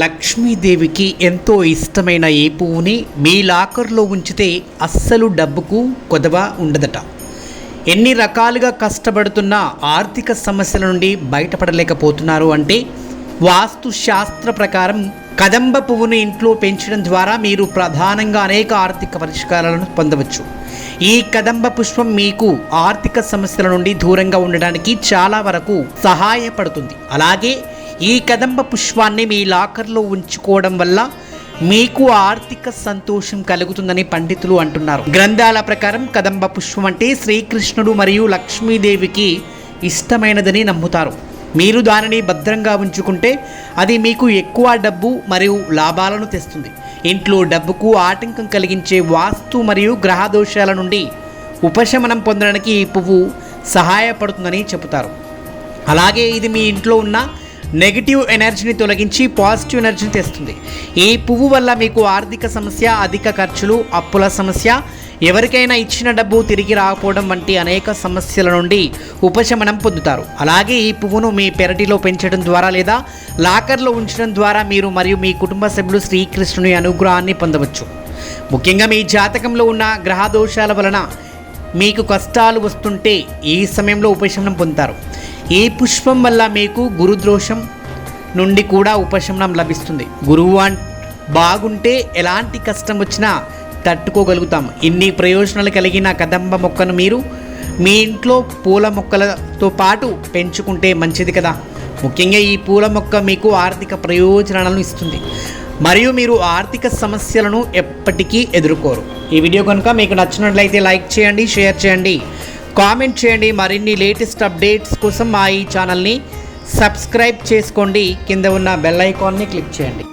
లక్ష్మీదేవికి ఎంతో ఇష్టమైన ఈ పువ్వుని మీ లాకర్లో ఉంచితే అస్సలు డబ్బుకు కొదవ ఉండదట. ఎన్ని రకాలుగా కష్టపడుతున్నా ఆర్థిక సమస్యల నుండి బయటపడలేకపోతున్నారు అంటే వాస్తు శాస్త్ర ప్రకారం కదంబ పువ్వును ఇంట్లో పెంచడం ద్వారా మీరు ప్రధానంగా అనేక ఆర్థిక పరిష్కారాలను పొందవచ్చు. ఈ కదంబ పుష్పం మీకు ఆర్థిక సమస్యల నుండి దూరంగా ఉండడానికి చాలా వరకు సహాయపడుతుంది. అలాగే ఈ కదంబ పుష్పాన్ని మీ లాకర్లో ఉంచుకోవడం వల్ల మీకు ఆర్థిక సంతోషం కలుగుతుందని పండితులు అంటున్నారు. గ్రంథాల ప్రకారం కదంబ పుష్పం అంటే శ్రీకృష్ణుడు మరియు లక్ష్మీదేవికి ఇష్టమైనదని నమ్ముతారు. మీరు దానిని భద్రంగా ఉంచుకుంటే అది మీకు ఎక్కువ డబ్బు మరియు లాభాలను తెస్తుంది. ఇంట్లో డబ్బుకు ఆటంకం కలిగించే వాస్తు మరియు గ్రహ దోషాల నుండి ఉపశమనం పొందడానికి ఈ పువ్వు సహాయపడుతుందని చెబుతారు. అలాగే ఇది మీ ఇంట్లో ఉన్న నెగిటివ్ ఎనర్జీని తొలగించి పాజిటివ్ ఎనర్జీని తెస్తుంది. ఈ పువ్వు వల్ల మీకు ఆర్థిక సమస్య అధిక ఖర్చులు అప్పుల సమస్య ఎవరికైనా ఇచ్చిన డబ్బు తిరిగి రాకపోవడం వంటి అనేక సమస్యల నుండి ఉపశమనం పొందుతారు. అలాగే ఈ పువ్వును మీ పెరటిలో పెంచడం ద్వారా లేదా లాకర్లో ఉంచడం ద్వారా మీరు మరియు మీ కుటుంబ సభ్యులు శ్రీకృష్ణుని అనుగ్రహాన్ని పొందవచ్చు. ముఖ్యంగా మీ జాతకంలో ఉన్న గ్రహ దోషాల వలన మీకు కష్టాలు వస్తుంటే ఈ సమయంలో ఉపశమనం పొందుతారు. ఈ పుష్పం వల్ల మీకు గురుద్రోషం నుండి కూడా ఉపశమనం లభిస్తుంది? గురువు బాగుంటే ఎలాంటి కష్టం వచ్చినా తట్టుకోగలుగుతాం. ఇన్ని ప్రయోజనాలు కలిగిన కదంబ మొక్కను మీరు మీ ఇంట్లో పూల మొక్కలతో పాటు పెంచుకుంటే మంచిది కదా. ముఖ్యంగా ఈ పూల మొక్క మీకు ఆర్థిక ప్రయోజనాలను ఇస్తుంది. మరియు మీరు ఆర్థిక సమస్యలను ఎప్పటికీ ఎదుర్కోరు. ఈ వీడియో కనుక మీకు నచ్చినట్లయితే లైక్ చేయండి షేర్ చేయండి. కామెంట్ చేయండి. మరిన్ని లేటెస్ట్ అప్డేట్స్ కోసం మా ఈ ఛానల్ని సబ్స్క్రైబ్ చేసుకోండి. కింద ఉన్న బెల్ ఐకాన్ని క్లిక్ చేయండి.